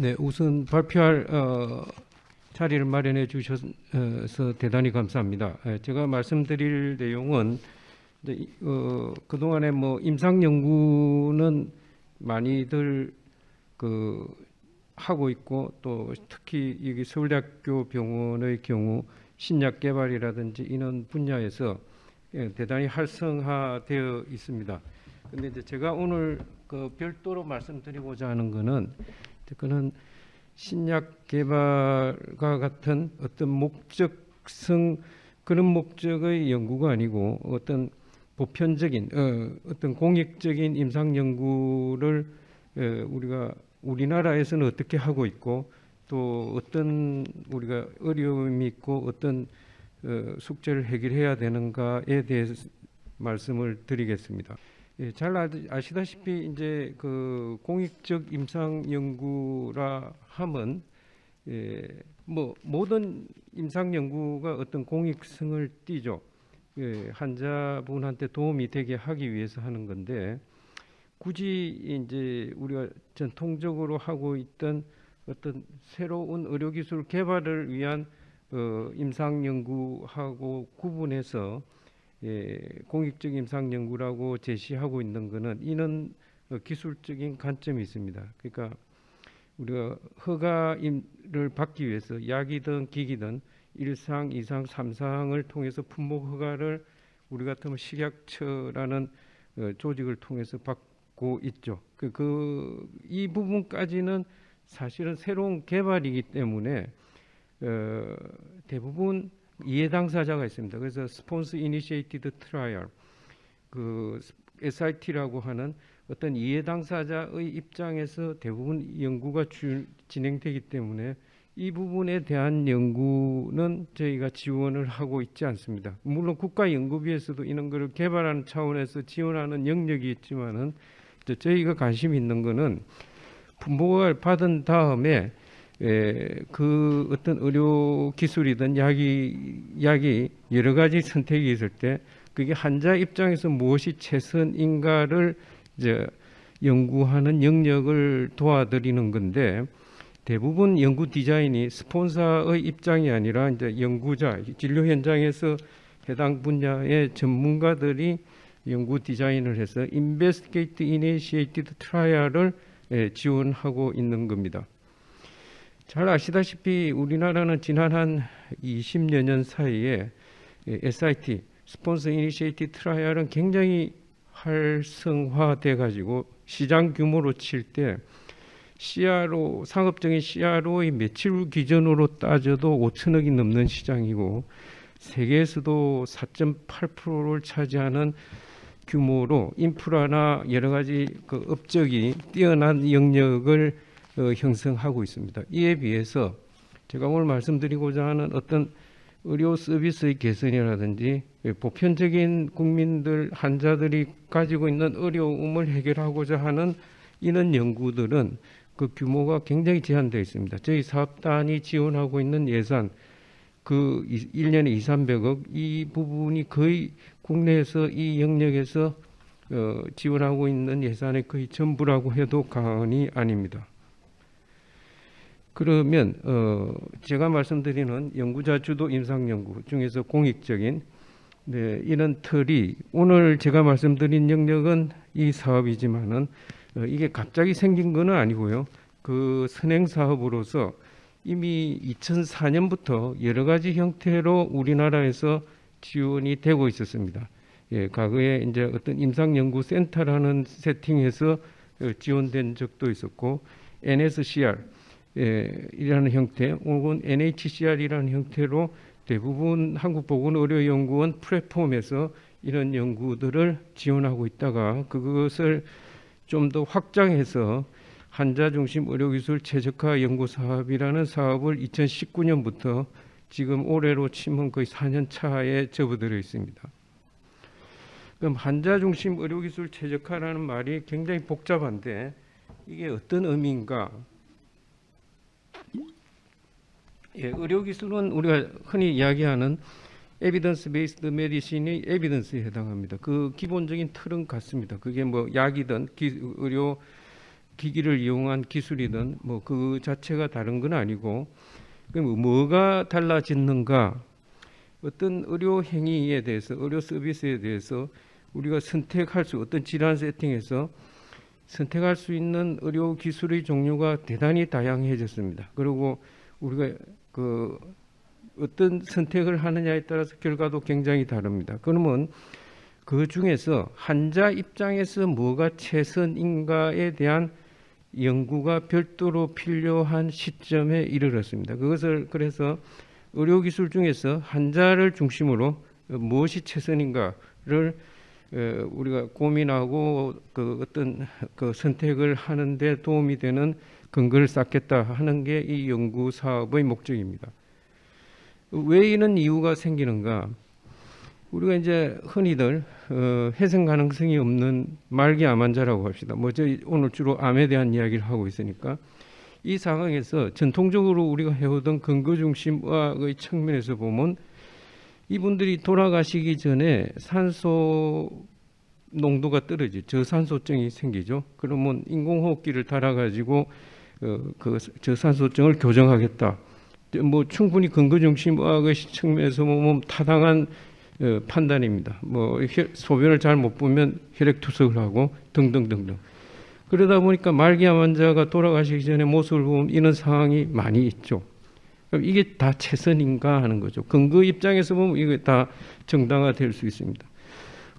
네, 우선 발표할 어, 자리를 마련해 주셔서 대단히 감사합니다. 에, 제가 말씀드릴 내용은 어, 그동안에 뭐 임상 연구는 많이들 그 하고 있고 또 특히 여기 서울대학교 병원의 경우 신약 개발이라든지 이런 분야에서 예, 대단히 활성화되어 있습니다. 근데 이제 제가 오늘 그 별도로 말씀드리고자 하는 거는 그는 신약 개발과 같은 어떤 목적성 그런 목적의 연구가 아니고 어떤 보편적인 어, 어떤 공익적인 임상 연구를 어, 우리가 우리나라에서는 어떻게 하고 있고 또 어떤 우리가 어려움이 있고 어떤 어, 숙제를 해결해야 되는가에 대해서 말씀을 드리겠습니다. 예, 잘 아시- 아시다시피 이제 그 공익적 임상 연구라 함은 예, 뭐 모든 임상 연구가 어떤 공익성을 띠죠. 예, 환자분한테 도움이 되게 하기 위해서 하는 건데 굳이 이제 우리가 전통적으로 하고 있던 어떤 새로운 의료 기술 개발을 위한 어, 임상 연구하고 구분해서 예, 공익적 임상 연구라고 제시하고 있는 것은 이는 어, 기술적인 관점이 있습니다. 그러니까 우리가 허가를 받기 위해서 약이든 기기든 1상, 2상, 3상을 통해서 품목 허가를 우리 같으면 식약처라는 어, 조직을 통해서 받고 있죠. 그, 그, 이 부분까지는 사실은 새로운 개발이기 때문에 어, 대부분 이해 당사자가 있습니다. 그래서 스폰서 이니시에이티드 트라이얼 그 SIT라고 하는 어떤 이해 당사자의 입장에서 대부분 연구가 주- 진행되기 때문에 이 부분에 대한 연구는 저희가 지원을 하고 있지 않습니다. 물론 국가 연구비에서도 이런 것을 개발하는 차원에서 지원하는 영역이 있지만은 저희가 관심 있는 거는 분보를 받은 다음에 에, 그 어떤 의료 기술이든 약이 약이 여러 가지 선택이 있을 때 그게 환자 입장에서 무엇이 최선인가를 이제 연구하는 영역을 도와드리는 건데 대부분 연구 디자인이 스폰서의 입장이 아니라 이제 연구자 진료 현장에서 해당 분야의 전문가들이 연구 디자인을 해서 Initiated Trial을 예, 지원하고 있는 겁니다. 잘 아시다시피 우리나라는 지난 한 20여 년 사이에 예, SIT 스폰서 이니시에이티 트라이얼은 굉장히 활성화돼 가지고 시장 규모로 칠 때 CRO 상업적인 CRO의 매출 기준으로 따져도 5천억이 넘는 시장이고 세계에서도 4.8%를 차지하는 규모로 인프라나 여러 가지 그 업적이 뛰어난 영역을 어, 형성하고 있습니다. 이에 비해서 제가 오늘 말씀드리고자 하는 어떤 의료 서비스의 개선이라든지 예, 보편적인 국민들 환자들이 가지고 있는 어려움을 해결하고자 하는 이런 연구들은 그 규모가 굉장히 제한되어 있습니다. 저희 사업단이 지원하고 있는 예산 그 1년에 2, 300억 이 부분이 거의 국내에서 이 영역에서 어, 지원하고 있는 예산의 거의 전부라고 해도 과언이 아닙니다. 그러면 어, 제가 말씀드리는 연구자 주도 임상 연구 중에서 공익적인 네, 이런 틀이 오늘 제가 말씀드린 영역은 이 사업이지만은 어, 이게 갑자기 생긴 거는 아니고요. 그 선행 사업으로서 이미 2004년부터 여러 가지 형태로 우리나라에서 지원이 되고 있었습니다. 예, 과거에 이제 어떤 임상연구센터라는 세팅에서 어, 지원된 적도 있었고 NSCR 예, 이라는 형태 혹은 NHCR이라는 형태로 대부분 한국보건의료연구원 플랫폼에서 이런 연구들을 지원하고 있다가 그것을 좀 더 확장해서 환자 중심 의료기술 최적화 연구 사업이라는 사업을 2019년부터 지금 올해로 치면 거의 4년 차에 접어들어 있습니다. 그럼 환자 중심 의료기술 최적화라는 말이 굉장히 복잡한데 이게 어떤 의미인가? 예, 의료기술은 우리가 흔히 이야기하는 에비던스 베이스드 메디신이 에비던스에 해당합니다. 그 기본적인 틀은 같습니다. 그게 뭐 약이든 기, 의료 기기를 이용한 기술이든 뭐 그 자체가 다른 건 아니고 그럼 뭐가 달라졌는가? 어떤 의료 행위에 대해서 의료 서비스에 대해서 우리가 선택할 수 어떤 질환 세팅에서 선택할 수 있는 의료 기술의 종류가 대단히 다양해졌습니다. 그리고 우리가 그 어떤 선택을 하느냐에 따라서 결과도 굉장히 다릅니다. 그러면 그 중에서 환자 입장에서 뭐가 최선인가에 대한 연구가 별도로 필요한 시점에 이르렀습니다. 그것을 그래서 의료기술 중에서 환자를 중심으로 무엇이 최선인가를 어, 우리가 고민하고 그 어떤 그 선택을 하는데 도움이 되는 근거를 쌓겠다 하는 게 이 연구 사업의 목적입니다. 왜 이런 이유가 생기는가? 우리가 이제 흔히들 어, 해석 가능성이 없는 말기 암 환자라고 합시다. 뭐 저희 오늘 주로 암에 대한 이야기를 하고 있으니까 이 상황에서 전통적으로 우리가 해오던 근거 중심 의학의 측면에서 보면 이분들이 돌아가시기 전에 산소 농도가 떨어지 저산소증이 생기죠. 그러면 인공호흡기를 달아가지고 어, 그 저산소증을 교정하겠다. 뭐 충분히 근거 중심 의학의 측면에서 보면 타당한 어, 판단입니다. 뭐 혈- 소변을 잘 못 보면 혈액 투석을 하고 등등등등. 그러다 보니까 말기암 환자가 돌아가시기 전에 모습을 보면 이런 상황이 많이 있죠. 그럼 이게 다 최선인가 하는 거죠. 근거 입장에서 보면 이게 다 정당화될 수 있습니다.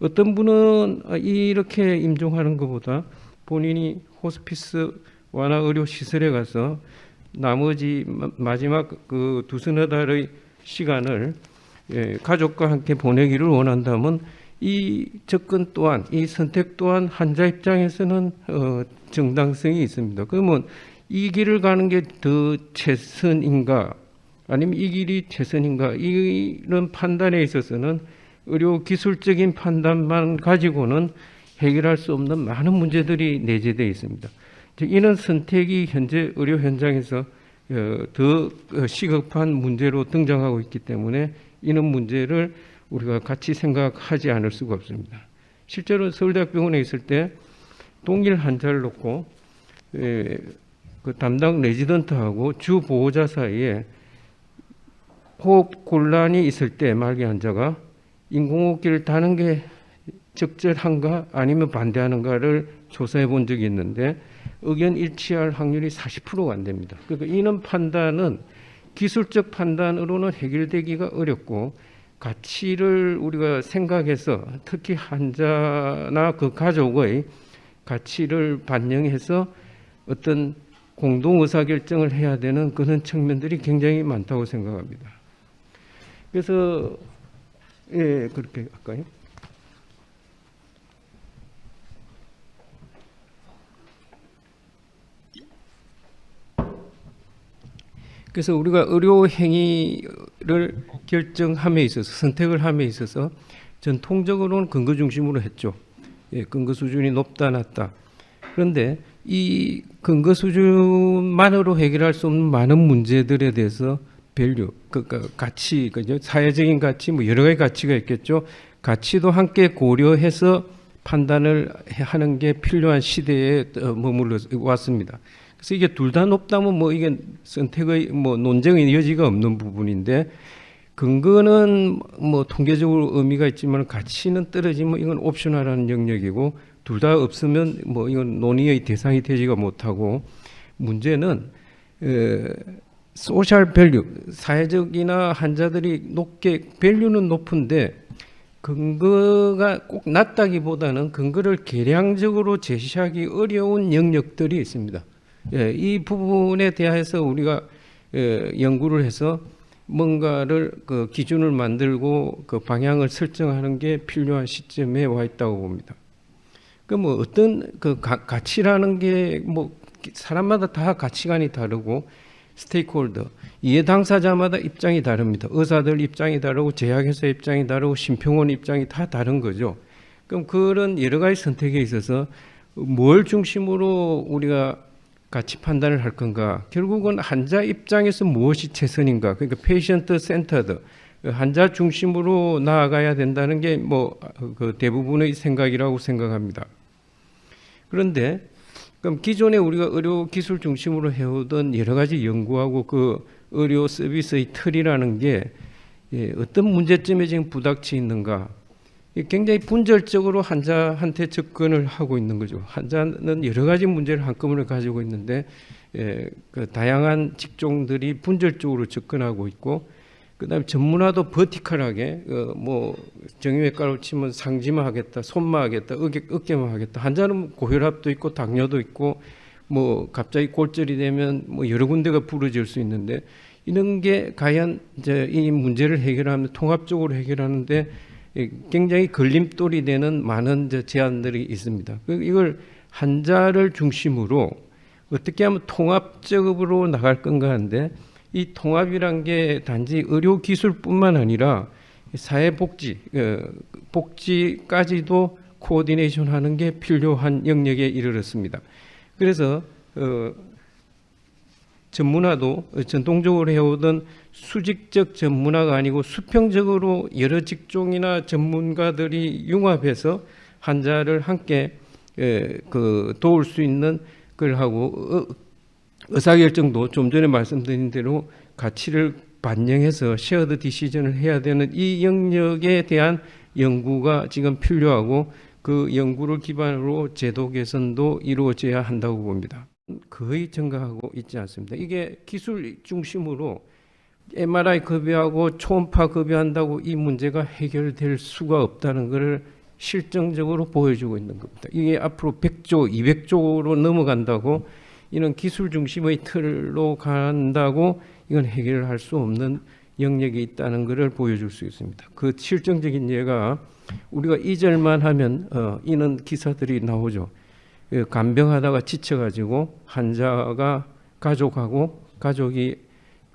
어떤 분은 아, 이렇게 임종하는 것보다 본인이 호스피스 완화 의료 시설에 가서 나머지 마- 마지막 그 두서너 달의 시간을 예, 가족과 함께 보내기를 원한다면 이 접근 또한 이 선택 또한 환자 입장에서는 어, 정당성이 있습니다. 그러면 이 길을 가는 게 더 최선인가 아니면 이 길이 최선인가 이런 판단에 있어서는 의료 기술적인 판단만 가지고는 해결할 수 없는 많은 문제들이 내재되어 있습니다. 즉, 이런 선택이 현재 의료 현장에서 어, 더 어, 시급한 문제로 등장하고 있기 때문에 이런 문제를 우리가 같이 생각하지 않을 수가 없습니다. 실제로 서울대학병원에 있을 때 동일 환자를 놓고 에, 그 담당 레지던트하고 주 보호자 사이에 호흡 곤란이 있을 때 말기 환자가 인공호흡기를 다는 게 적절한가 아니면 반대하는가를 조사해 본 적이 있는데 의견 일치할 확률이 40%가 안 됩니다. 그러니까 이런 판단은 기술적 판단으로는 해결되기가 어렵고 가치를 우리가 생각해서 특히 환자나 그 가족의 가치를 반영해서 어떤 공동 의사 결정을 해야 되는 그런 측면들이 굉장히 많다고 생각합니다. 그래서 예 그렇게 할까요? 그래서 우리가 의료 행위를 결정함에 있어서 선택을 함에 있어서 전통적으로는 근거 중심으로 했죠. 예, 근거 수준이 높다 낮다. 그런데 이 근거 수준만으로 해결할 수 없는 많은 문제들에 대해서 밸류, 그러니까 가치, 그죠? 사회적인 가치, 뭐 여러 가지 가치가 있겠죠. 가치도 함께 고려해서 판단을 하는 게 필요한 시대에 어, 머물러 왔습니다. 그래서 이게 둘 다 높다면 뭐 이게 선택의 뭐 논쟁의 여지가 없는 부분인데 근거는 뭐 통계적으로 의미가 있지만 가치는 떨어지면 이건 옵셔널한 영역이고 둘 다 없으면 뭐 이건 논의의 대상이 되지가 못하고 문제는 에, 소셜 밸류 사회적이나 환자들이 높게 밸류는 높은데 근거가 꼭 낮다기보다는 근거를 계량적으로 제시하기 어려운 영역들이 있습니다. 예, 이 부분에 대해서 우리가 예, 연구를 해서 뭔가를 그 기준을 만들고 그 방향을 설정하는 게 필요한 시점에 와 있다고 봅니다. 그 뭐 어떤 그 가, 가치라는 게 뭐 사람마다 다 가치관이 다르고 스테이크홀더 이해 당사자마다 입장이 다릅니다. 의사들 입장이 다르고 제약회사 입장이 다르고 심평원 입장이 다 다른 거죠. 그럼 그런 여러 가지 선택에 있어서 뭘 중심으로 우리가 가치 판단을 할 건가? 결국은 환자 입장에서 무엇이 최선인가? 그러니까 페이션트 센터드 환자 중심으로 나아가야 된다는 게 뭐 그 대부분의 생각이라고 생각합니다. 그런데 그럼 기존에 우리가 의료 기술 중심으로 해오던 여러 가지 연구하고 그 의료 서비스의 틀이라는 게 예, 어떤 문제점에 지금 부닥치 있는가? 이 굉장히 분절적으로 환자한테 접근을 하고 있는 거죠. 환자는 여러 가지 문제를 한꺼번에 가지고 있는데 예, 그 다양한 직종들이 분절적으로 접근하고 있고 그다음에 전문화도 버티컬하게 어, 뭐 정형외과로 치면 상지만 하겠다, 손만 하겠다, 어깨, 어깨만 하겠다. 환자는 고혈압도 있고 당뇨도 있고 뭐 갑자기 골절이 되면 뭐 여러 군데가 부러질 수 있는데 이런 게 과연 이제 이 문제를 해결하는 통합적으로 해결하는데 이 굉장히 걸림돌이 되는 많은 제안들이 있습니다. 그 이걸 환자를 중심으로 어떻게 하면 통합적으로 나갈 건가 하는데 이 통합이란 게 단지 의료 기술뿐만 아니라 사회 복지 어, 복지까지도 코디네이션 하는 게 필요한 영역에 이르렀습니다. 그래서 어, 전문화도 전통적으로 해오던 수직적 전문화가 아니고 수평적으로 여러 직종이나 전문가들이 융합해서 환자를 함께 에, 그 도울 수 있는 걸 하고 어, 의사결정도 좀 전에 말씀드린 대로 가치를 반영해서 쉐어드 디시전을 해야 되는 이 영역에 대한 연구가 지금 필요하고 그 연구를 기반으로 제도 개선도 이루어져야 한다고 봅니다. 거의 증가하고 있지 않습니다. 이게 기술 중심으로 MRI 급여하고 초음파 급여한다고 이 문제가 해결될 수가 없다는 것을 실정적으로 보여주고 있는 겁니다. 이게 앞으로 100조, 200조로 넘어간다고 이런 기술 중심의 틀로 간다고 이건 해결할 수 없는 영역이 있다는 것을 보여줄 수 있습니다. 그 실정적인 예가 우리가 이절만 하면 어, 이는 기사들이 나오죠. 예, 간병하다가 지쳐가지고 환자가 가족하고 가족이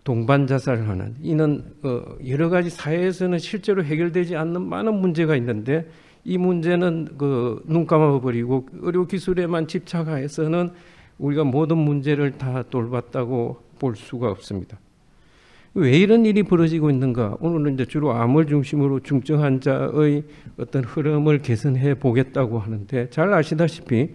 동반 자살을 하는 이는 어, 여러 가지 사회에서는 실제로 해결되지 않는 많은 문제가 있는데 이 문제는 그 눈 감아버리고 의료 기술에만 집착해서는 우리가 모든 문제를 다 돌봤다고 볼 수가 없습니다. 왜 이런 일이 벌어지고 있는가? 오늘은 이제 주로 암을 중심으로 중증 환자의 어떤 흐름을 개선해 보겠다고 하는데 잘 아시다시피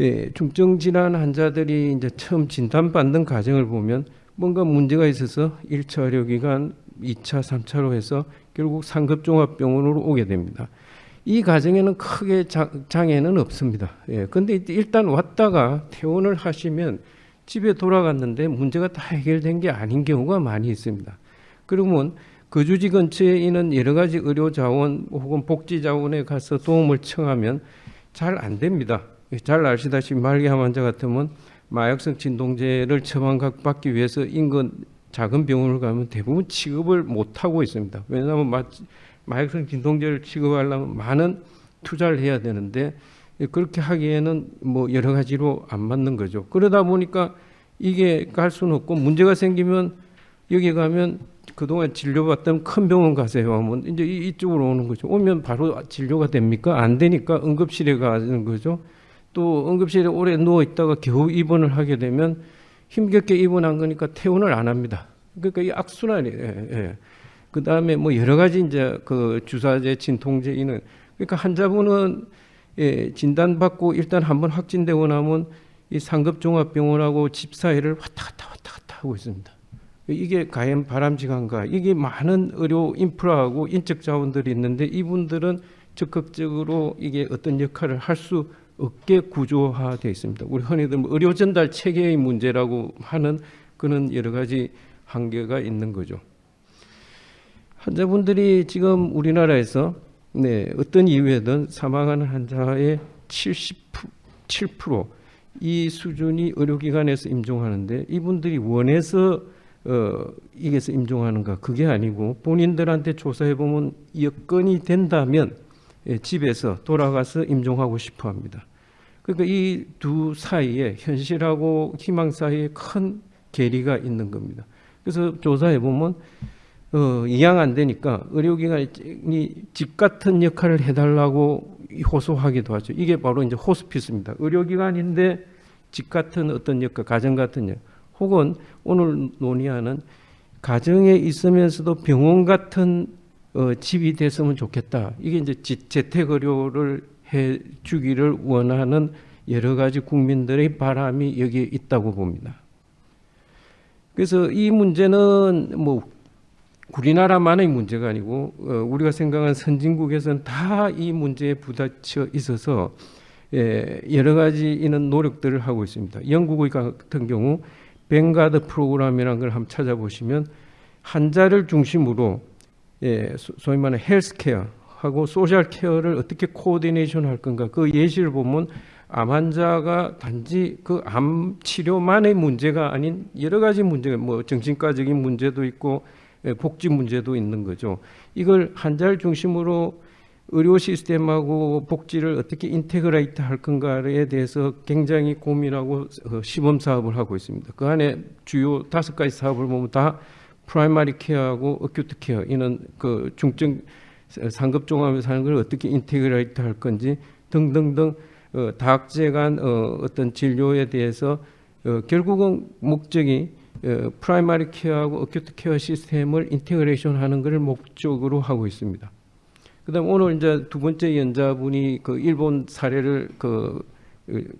예, 중증 질환 환자들이 이제 처음 진단받는 과정을 보면 뭔가 문제가 있어서 1차 의료기관, 2차, 3차로 해서 결국 상급종합병원으로 오게 됩니다. 이 과정에는 크게 장, 장애는 없습니다. 예, 근데 일단 왔다가 퇴원을 하시면 집에 돌아갔는데 문제가 다 해결된 게 아닌 경우가 많이 있습니다. 그러면 거주지 근처에 있는 여러 가지 의료 자원 혹은 복지 자원에 가서 도움을 청하면 잘 안 됩니다. 잘 아시다시피 말기암 환자 같으면 마약성 진통제를 처방받기 위해서 인근 작은 병원을 가면 대부분 취급을 못 하고 있습니다. 왜냐하면 마, 마약성 진통제를 취급하려면 많은 투자를 해야 되는데 그렇게 하기에는 뭐 여러 가지로 안 맞는 거죠. 그러다 보니까 이게 갈 수는 없고 문제가 생기면 여기 가면 그동안 진료받던 큰 병원 가세요 하면 이제 이- 이쪽으로 오는 거죠. 오면 바로 진료가 됩니까? 안 되니까 응급실에 가는 거죠. 또 응급실에 오래 누워 있다가 겨우 입원을 하게 되면 힘겹게 입원한 거니까 퇴원을 안 합니다. 그러니까 이 악순환이에요. 예, 예. 그 다음에 뭐 여러 가지 이제 그 주사제, 진통제 이는 그러니까 환자분은 예, 진단받고 일단 한번 확진되고 나면 이 상급 종합병원하고 집 사이를 왔다 갔다 왔다 갔다 하고 있습니다. 이게 과연 바람직한가? 이게 많은 의료 인프라하고 인적 자원들이 있는데 이분들은 적극적으로 이게 어떤 역할을 할 수 없게 구조화되어 있습니다. 우리 흔히들 뭐 의료 전달 체계의 문제라고 하는 그런 여러 가지 한계가 있는 거죠. 환자분들이 지금 우리나라에서 네, 어떤 이유에든 사망하는 환자의 77%이 수준이 의료기관에서 임종하는데 이분들이 원해서 어, 이게서 임종하는가 그게 아니고 본인들한테 조사해 보면 여건이 된다면 예, 집에서 돌아가서 임종하고 싶어 합니다. 그러니까 이 두 사이에 현실하고 희망 사이에 큰 괴리가 있는 겁니다. 그래서 조사해 보면 어, 이양 안 되니까 의료기관이 집 같은 역할을 해달라고 호소하기도 하죠. 이게 바로 이제 호스피스입니다. 의료기관인데 집 같은 어떤 역할, 가정 같은 역, 혹은 오늘 논의하는 가정에 있으면서도 병원 같은 어, 집이 됐으면 좋겠다. 이게 이제 지- 재택 의료를 해 주기를 원하는 여러 가지 국민들의 바람이 여기에 있다고 봅니다. 그래서 이 문제는 뭐 우리나라만의 문제가 아니고 어, 우리가 생각한 선진국에서는 다 이 문제에 부딪혀 있어서 예, 여러 가지 이런 노력들을 하고 있습니다. 영국의 같은 경우 뱅가드 프로그램이라는 걸 한번 찾아보시면 환자를 중심으로 예, 소- 소위 말하는 헬스케어 하고 소셜 케어를 어떻게 코디네이션 할 건가 그 예시를 보면 암 환자가 단지 그 암 치료만의 문제가 아닌 여러 가지 문제가 뭐 정신과적인 문제도 있고 예, 복지 문제도 있는 거죠. 이걸 환자를 중심으로 의료 시스템하고 복지를 어떻게 인테그레이트 할 건가에 대해서 굉장히 고민하고 어, 시범 사업을 하고 있습니다. 그 안에 주요 다섯 가지 사업을 보면 다 프라이머리 케어하고 어큐트 케어 이런 그 중증 상급 종합에서 하는 걸 어떻게 인테그레이트 할 건지 등등등 어, 다학제간 어, 어떤 진료에 대해서 어, 결국은 목적이 어, 프라이머리 케어하고 어큐트 케어 시스템을 인테그레이션 하는 것을 목적으로 하고 있습니다. 그다음 오늘 이제 두 번째 연자분이 그 일본 사례를 그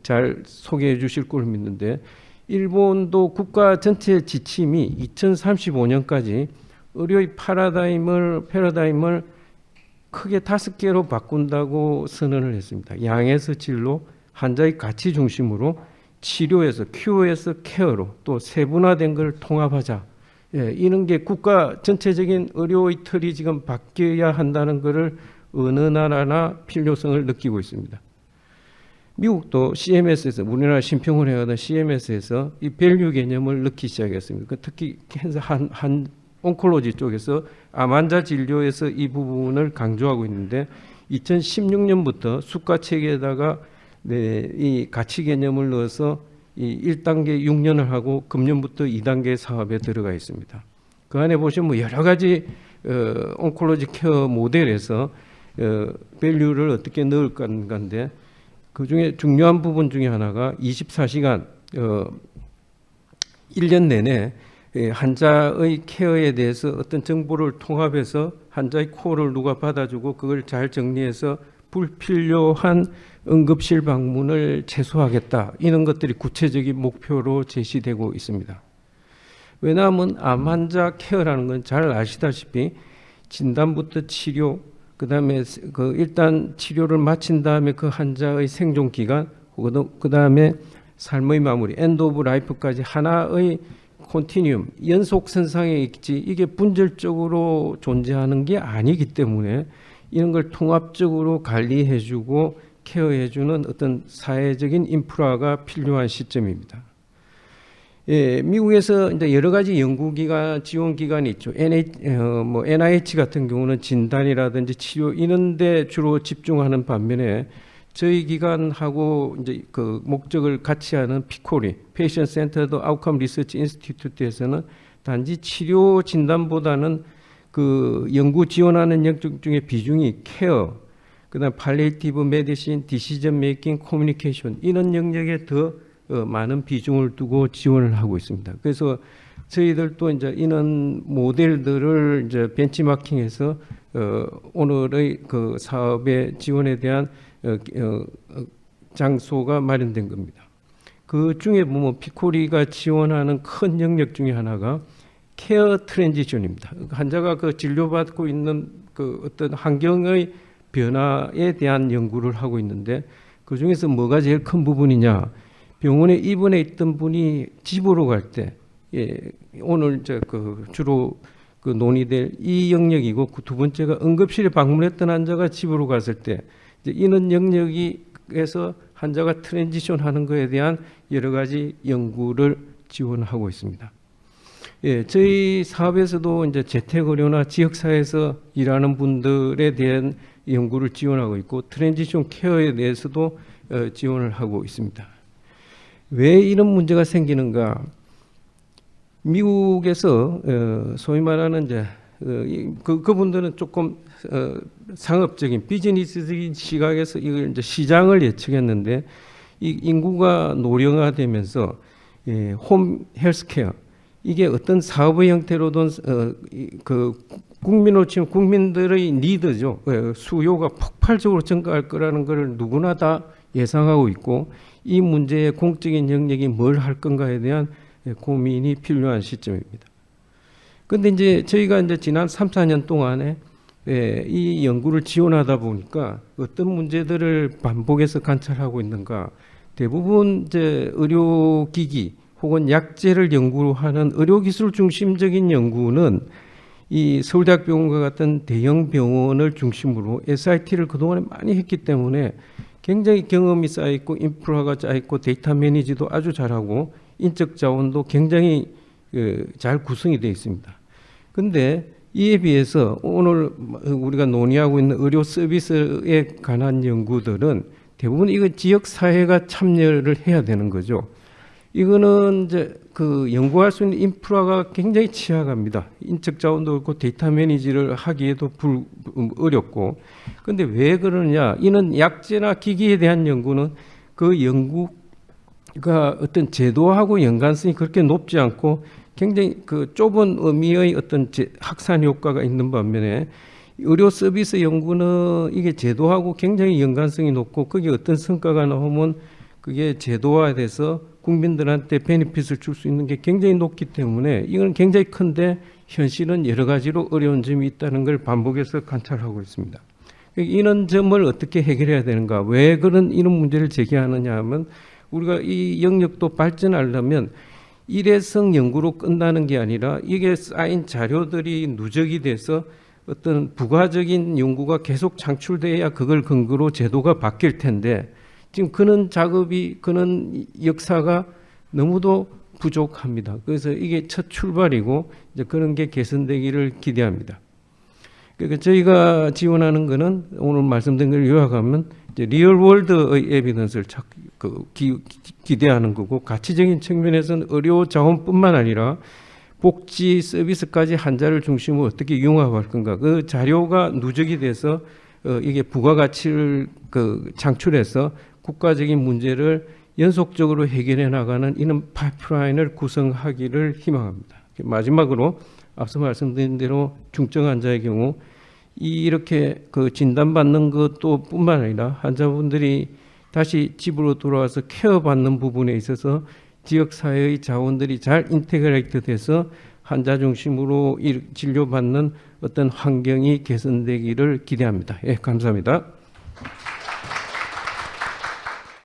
잘 소개해 주실 걸 믿는데 일본도 국가 전체 지침이 2035년까지 의료의 파라다임을 패러다임을 크게 다섯 개로 바꾼다고 선언을 했습니다. 양에서 질로, 환자의 가치 중심으로, 치료에서 큐에서 케어로 또 세분화된 걸 통합하자. 예, 이런 게 국가 전체적인 의료의 틀이 지금 바뀌어야 한다는 것을 어느 나라나 필요성을 느끼고 있습니다. 미국도 CMS에서 우리나라 심평을 해가던 CMS에서 이 밸류 개념을 넣기 시작했습니다. 그 특히 한, 한 온콜로지 쪽에서 암 환자 진료에서 이 부분을 강조하고 있는데 2016년부터 수가 체계에다가 네, 이 가치 개념을 넣어서 이 1단계 6년을 하고 금년부터 2단계 사업에 들어가 있습니다. 그 안에 보시면 뭐 여러 가지 어, 온콜로지 케어 모델에서 어, 밸류를 어떻게 넣을 건가인데 그 중에 중요한 부분 중에 하나가 24시간 어, 1년 내내 예, 환자의 케어에 대해서 어떤 정보를 통합해서 환자의 코어를 누가 받아주고 그걸 잘 정리해서 불필요한 응급실 방문을 최소화하겠다 이런 것들이 구체적인 목표로 제시되고 있습니다. 왜냐하면 암 환자 케어라는 건 잘 아시다시피 진단부터 치료 그다음에 그 일단 치료를 마친 다음에 그 환자의 생존 기간 그 다음에 삶의 마무리 엔드 오브 라이프까지 하나의 콘티뉴um 연속선상에 있지 이게 분절적으로 존재하는 게 아니기 때문에 이런 걸 통합적으로 관리해주고 케어해주는 어떤 사회적인 인프라가 필요한 시점입니다. 예, 미국에서 이제 여러 가지 연구기관, 지원 기관이 있죠. NH, 어, 뭐 NIH 같은 경우는 진단이라든지 치료 이런데 주로 집중하는 반면에 저희 기관하고 이제 그 목적을 같이 하는 피코리, 페이션 센터드 아웃컴 리서치 인스티튜트에서는 단지 치료 진단보다는 그 연구 지원하는 영역 중에 비중이 케어, 그다음 팔리에이티브 메디신, 디시전 메이킹, 커뮤니케이션 이런 영역에 더 어, 많은 비중을 두고 지원을 하고 있습니다. 그래서 저희들도 이제 이런 모델들을 이제 벤치마킹해서 어, 오늘의 그 사업의 지원에 대한 어, 어, 어, 장소가 마련된 겁니다. 그 중에 보면 피코리가 지원하는 큰 영역 중에 하나가 케어 트랜지션입니다. 환자가 그 진료받고 있는 그 어떤 환경의 변화에 대한 연구를 하고 있는데 그 중에서 뭐가 제일 큰 부분이냐? 병원에 입원해 있던 분이 집으로 갈 때, 예, 오늘 이제 그 주로 그 논의될 이 영역이고 그 두 번째가 응급실에 방문했던 환자가 집으로 갔을 때 이런 영역에서 환자가 트랜지션 하는 것에 대한 여러 가지 연구를 지원하고 있습니다. 예, 저희 사업에서도 이제 재택 의료나 지역사회에서 일하는 분들에 대한 연구를 지원하고 있고 트랜지션 케어에 대해서도 어, 지원을 하고 있습니다. 왜 이런 문제가 생기는가? 미국에서 어, 소위 말하는 이제 어, 이- 그 그분들은 조금 어, 상업적인 비즈니스적인 시각에서 이걸 이제 시장을 예측했는데 이 인구가 노령화되면서 예, 홈 헬스케어 이게 어떤 사업의 형태로든 어, 이- 그 국민으로 치면 국민들의 니드죠. 예, 수요가 폭발적으로 증가할 거라는 것을 누구나 다 예상하고 있고 이 문제의 공적인 영역이 뭘 할 건가에 대한 예, 고민이 필요한 시점입니다. 근데 이제 저희가 이제 지난 3, 4년 동안에 예, 이 연구를 지원하다 보니까 어떤 문제들을 반복해서 관찰하고 있는가 대부분 이제 의료기기 혹은 약제를 연구하는 의료기술 중심적인 연구는 이 서울대학병원과 같은 대형 병원을 중심으로 SIT를 그동안에 많이 했기 때문에 굉장히 경험이 쌓여 있고 인프라가 쌓여 있고 데이터 매니지도 아주 잘하고 인적 자원도 굉장히 그, 잘 구성이 되어 있습니다. 근데 이에 비해서 오늘 우리가 논의하고 있는 의료 서비스에 관한 연구들은 대부분 이거 지역 사회가 참여를 해야 되는 거죠. 이거는 이제 그 연구할 수 있는 인프라가 굉장히 취약합니다. 인적 자원도 그렇고 데이터 매니지를 하기에도 불, 어렵고. 근데 왜 그러냐? 이는 약제나 기기에 대한 연구는 그 연구가 어떤 제도하고 연관성이 그렇게 높지 않고 굉장히 그 좁은 의미의 어떤 제- 확산 효과가 있는 반면에 의료 서비스 연구는 이게 제도하고 굉장히 연관성이 높고 그게 어떤 성과가 나오면 그게 제도화돼서 국민들한테 베네핏을 줄 수 있는 게 굉장히 높기 때문에 이건 굉장히 큰데 현실은 여러 가지로 어려운 점이 있다는 걸 반복해서 관찰하고 있습니다. 이런 점을 어떻게 해결해야 되는가? 왜 그런 이런 문제를 제기하느냐 하면 우리가 이 영역도 발전하려면 일회성 연구로 끝나는 게 아니라 이게 쌓인 자료들이 누적이 돼서 어떤 부가적인 연구가 계속 창출돼야 그걸 근거로 제도가 바뀔 텐데 지금 그런 작업이 그런 역사가 너무도 부족합니다. 그래서 이게 첫 출발이고 이제 그런 게 개선되기를 기대합니다. 그러니까 저희가 지원하는 거는 오늘 말씀드린 걸 요약하면 리얼 월드의 에비던스를 찾, 그 기, 기대하는 거고 가치적인 측면에서는 의료 자원뿐만 아니라 복지 서비스까지 환자를 중심으로 어떻게 융합할 건가 그 자료가 누적이 돼서 어, 이게 부가가치를 그 창출해서 국가적인 문제를 연속적으로 해결해 나가는 이런 파이프라인을 구성하기를 희망합니다. 마지막으로 앞서 말씀드린 대로 중증 환자의 경우 이 이렇게 그 진단받는 것도 뿐만 아니라 환자분들이 다시 집으로 돌아와서 케어받는 부분에 있어서 지역 사회의 자원들이 잘 인테그레이트 돼서 환자 중심으로 일- 진료받는 어떤 환경이 개선되기를 기대합니다. 예, 감사합니다.